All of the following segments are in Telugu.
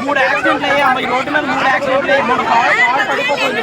మూడు యాక్సిడెంట్లు అయ్యాయి అమ్మ ఈ రోడ్డు మీద మూడు యాక్సిడెంట్లు అయ్యాయి మూడు కార్ పడిపోతుంది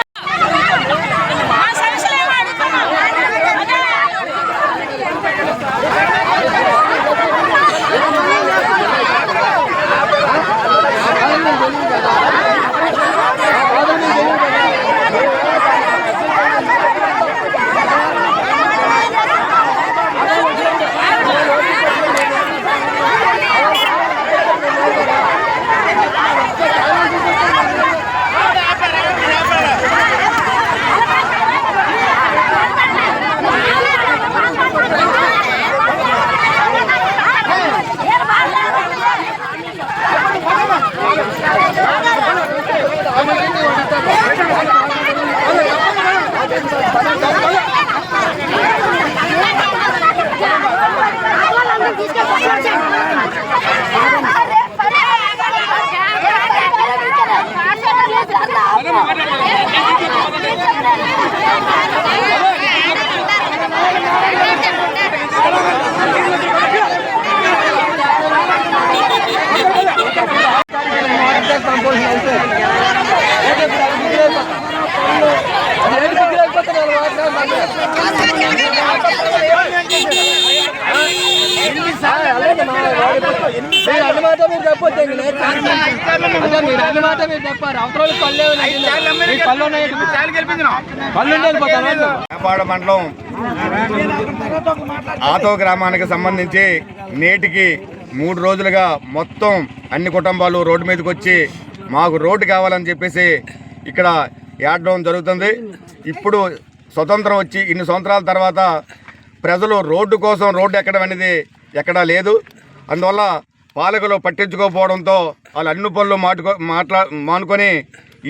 మీరు చెప్పారు. పళ్ళు ఉన్నాయి పళ్ళు నేపాడ మండలం ఆతో గ్రామానికి సంబంధించి నేటికి మూడు రోజులుగా మొత్తం అన్ని కుటుంబాలు రోడ్డు మీదకి వచ్చి మాకు రోడ్డు కావాలని చెప్పేసి ఇక్కడ ఏడడం జరుగుతుంది. ఇప్పుడు స్వతంత్రం వచ్చి ఇన్ని సంవత్సరాల తర్వాత ప్రజలు రోడ్డు కోసం రోడ్డు ఎక్కడం అనేది ఎక్కడా లేదు. అందువల్ల పాలకులు పట్టించుకోకపోవడంతో వాళ్ళు అన్ని పనులు మాటుకో మాట్లా మానుకొని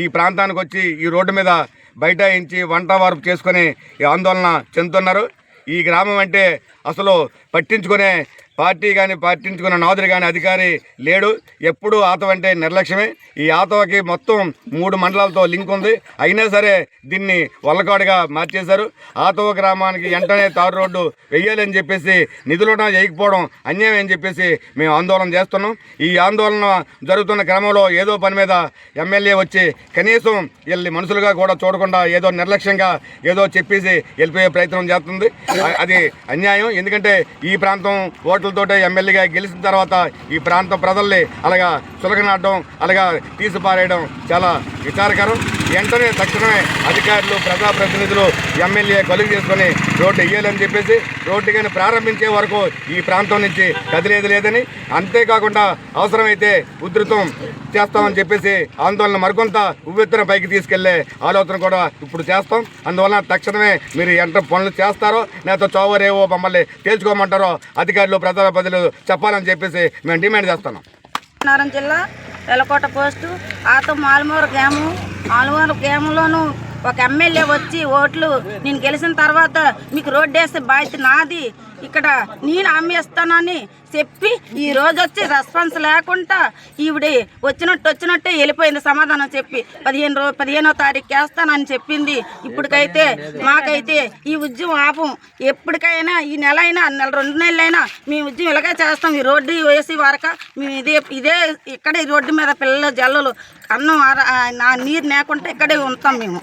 ఈ ప్రాంతానికి వచ్చి ఈ రోడ్డు మీద బైఠాయించి వంట వార్పు చేసుకొని ఈ ఆందోళన చెందుతున్నారు. ఈ గ్రామం అంటే అసలు పట్టించుకునే పార్టీ కానీ పట్టించుకునే నాదురు కానీ అధికారి లేడు. ఎప్పుడు ఆతవ అంటే నిర్లక్ష్యమే. ఈ ఆతవకి మొత్తం మూడు మండలాలతో లింక్ ఉంది. అయినా సరే దీన్ని వల్లకాడుగా మార్చేశారు. ఆతవ గ్రామానికి వెంటనే తారు రోడ్డు వెయ్యాలని చెప్పేసి నిధులున్న చేయకపోవడం అన్యాయం అని చెప్పేసి మేము ఆందోళన చేస్తున్నాం. ఈ ఆందోళన జరుగుతున్న క్రమంలో ఏదో పని మీద ఎమ్మెల్యే వచ్చి కనీసం వీళ్ళని మనుషులుగా కూడా చూడకుండా ఏదో నిర్లక్ష్యంగా ఏదో చెప్పేసి వెళ్ళిపోయే ప్రయత్నం చేస్తుంది. అది అన్యాయం. ఎందుకంటే ఈ ప్రాంతం ఓట్లతోటే ఎమ్మెల్యేగా గెలిచిన తర్వాత ఈ ప్రాంతం ప్రజల్ని అలాగా చులకనాడడం అలాగా తీసిపారేయడం చాలా విచారకరం. వెంటనే తక్షణమే అధికారులు ప్రజాప్రతినిధులు ఎమ్మెల్యే కలుగు చేసుకొని రోడ్డు వేయాలని చెప్పేసి రోడ్డు కానీ ప్రారంభించే వరకు ఈ ప్రాంతం నుంచి కదిలేదు లేదని అంతేకాకుండా అవసరమైతే ఉధృతం చేస్తామని చెప్పేసి ఆందోళన మరికొంత ఉవ్వెత్తున పైకి తీసుకెళ్ళే ఆలోచన కూడా ఇప్పుడు చేస్తాం. అందువలన తక్షణమే మీరు ఎంత పనులు చేస్తారో లేకపోతే చోవరేవో మమ్మల్ని తేల్చుకోమంటారో అధికారులు ప్రజాప్రతినిధులు చెప్పాలని చెప్పేసి మేము డిమాండ్ చేస్తున్నాం. జిల్లా వెలకోట పోస్టు ఆతో మాలమూరు గ్రామం మాలమూరు గ్రామంలోనూ ఒక ఎమ్మెల్యే వచ్చి ఓట్లు నేను గెలిచిన తర్వాత మీకు రోడ్డు వేసే బాధ్యత నాది. ఇక్కడ నేను అమ్మేస్తానని చెప్పి ఈ రోజు వచ్చి రెస్పాన్స్ లేకుండా ఈవిడ వచ్చినట్టు వచ్చినట్టే వెళ్ళిపోయింది సమాధానం చెప్పి. పదిహేను రో పదిహేనో తారీఖు వేస్తానని చెప్పింది. ఇప్పటికైతే మాకైతే ఈ ఉద్యమం ఆపం. ఎప్పటికైనా ఈ నెల అయినా నెల రెండు నెలలైనా మేము ఉద్యమం ఇలాగే చేస్తాం. ఈ రోడ్డు వేసి వరక మేము ఇదే ఇదే ఇక్కడ ఈ రోడ్డు మీద పిల్లలు జల్లలు అన్నం నా నీరు లేకుండా ఇక్కడే ఉంటాం మేము.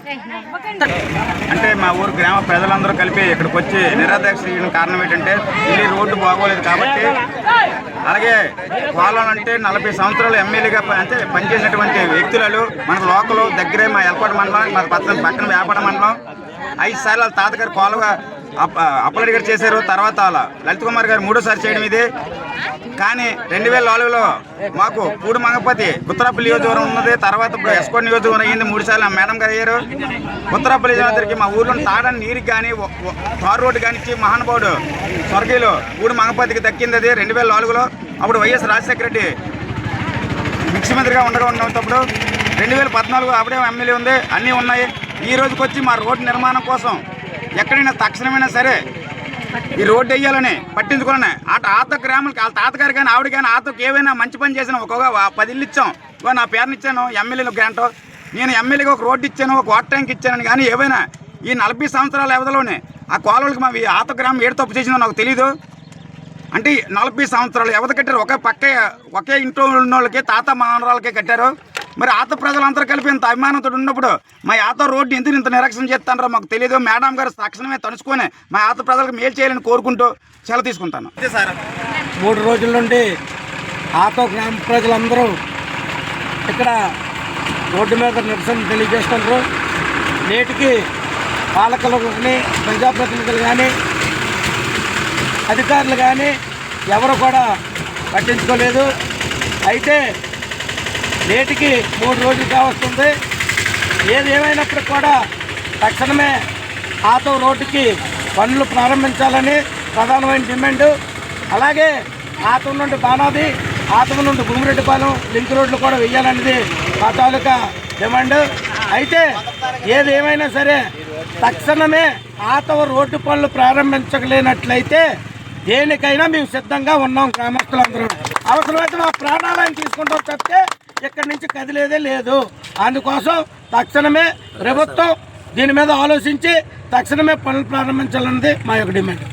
అంటే మా ఊరు గ్రామ ప్రజలందరూ కలిపి ఇక్కడికి వచ్చి నిరాదీక్ష కారణం ఏంటంటే రోడ్డు బాగోలేదు కాబట్టి అలాగే వాళ్ళనంటే నలభై సంవత్సరాలు ఎమ్మెల్యేగా అంటే పనిచేసినటువంటి వ్యక్తులు మనకు లోకల్ దగ్గరే మా ఎల్పాడు మండలం మన పక్కన పక్కన వ్యాపార మండలం. ఐదు సార్లు వాళ్ళ తాతగారు కోలుగా అప్పలడి గారు చేశారు తర్వాత అలా లలిత్ కుమార్ గారు మూడోసారి చేయడం ఇది. కానీ రెండు వేల నాలుగులో మాకు పూడి మంగపతి ఉత్తరాపల్లి నియోజకవర్గం ఉన్నది. తర్వాత ఇప్పుడు ఎస్కో నియోజకవర్గం అయ్యింది. మూడు సార్లు ఆ మేడం గారు అయ్యారు. ఉత్తరాపల్లి నియోజకవర్గానికి మా ఊర్లో తాడని నీరుకి కానీ తారు రోడ్డు కానీ మహానుభావుడు స్వర్గీయులు పూడి మంగపతికి దక్కింది అది రెండు వేల నాలుగులో. అప్పుడు వైఎస్ రాజశేఖర రెడ్డి ముఖ్యమంత్రిగా ఉండగా ఉన్నప్పుడు రెండు వేల పద్నాలుగు అప్పుడే ఎమ్మెల్యే ఉంది. అన్నీ ఉన్నాయి. ఈ రోజుకొచ్చి మా రోడ్డు నిర్మాణం కోసం ఎక్కడైనా తక్షణమైనా సరే ఈ రోడ్డు వేయాలని పట్టించుకోవాలని ఆట ఆత గ్రామాలకి వాళ్ళ తాతగారు కానీ ఆవిడ కానీ ఆతకు ఏవైనా మంచి పని చేసిన ఒక్కొక్క పది ఇల్లు ఇచ్చాం. నా పేరుని ఇచ్చాను ఎమ్మెల్యేలు గ్రాంట్. నేను ఎమ్మెల్యేకి ఒక రోడ్డు ఇచ్చాను ఒక వాటర్ ట్యాంక్ ఇచ్చానని కానీ ఏవైనా ఈ నలభై సంవత్సరాల వ్యవధిలోనే ఆ కోలవాళ్ళకి మా ఆత గ్రామం ఏడు తప్పు చేసిందో నాకు తెలీదు. అంటే నలభై సంవత్సరాలు ఎవరు కట్టారు. ఒకే పక్కే ఒకే ఇంట్లో ఉన్న వాళ్ళకి తాత మానరాలకే కట్టారు. మరి ఆత ప్రజలందరూ కలిపి ఇంత అభిమానంతో ఉన్నప్పుడు మా ఆత రోడ్డు ఎందుకు ఇంత నిరక్షణ చేస్తారో మాకు తెలియదు. మేడం గారు తక్షణమే తలుచుకొని మా ఆత ప్రజలకు మేలు చేయాలని కోరుకుంటూ సెలవు తీసుకుంటాను. సార్. మూడు రోజుల నుండి ఆతో గ్రామ ప్రజలందరూ ఇక్కడ రోడ్డు మీద నిరసన తెలియజేస్తున్నారు నేటికి పాలకులు కానీ ప్రజాప్రతినిధులు కానీ అధికారులు కానీ ఎవరు కూడా పట్టించుకోలేదు. అయితే నేటికి మూడు రోజులు కావస్తుంది. ఏది ఏమైనప్పుడు కూడా తక్షణమే ఆటో రోడ్డుకి పనులు ప్రారంభించాలని ప్రధానమైన డిమాండ్. అలాగే ఆతం నుండి బాణాది ఆతం నుండి గుమిరెడ్డిపాలెం లింక్ రోడ్లు కూడా వేయాలనేది మా తాలూకా డిమాండ్. అయితే ఏది ఏమైనా సరే తక్షణమే ఆతవ రోడ్డు పనులు ప్రారంభించలేనట్లయితే దేనికైనా మేము సిద్ధంగా ఉన్నాం గ్రామస్తులందరూ. అవసరమైతే మా ప్రాణాలను తీసుకుంటాం తప్పితే ఇక్కడి నుంచి కదిలేదే లేదు. అందుకోసం తక్షణమే ప్రభుత్వం దీని మీద ఆలోచించి తక్షణమే పనులు ప్రారంభించాలన్నది మా యొక్క డిమాండ్.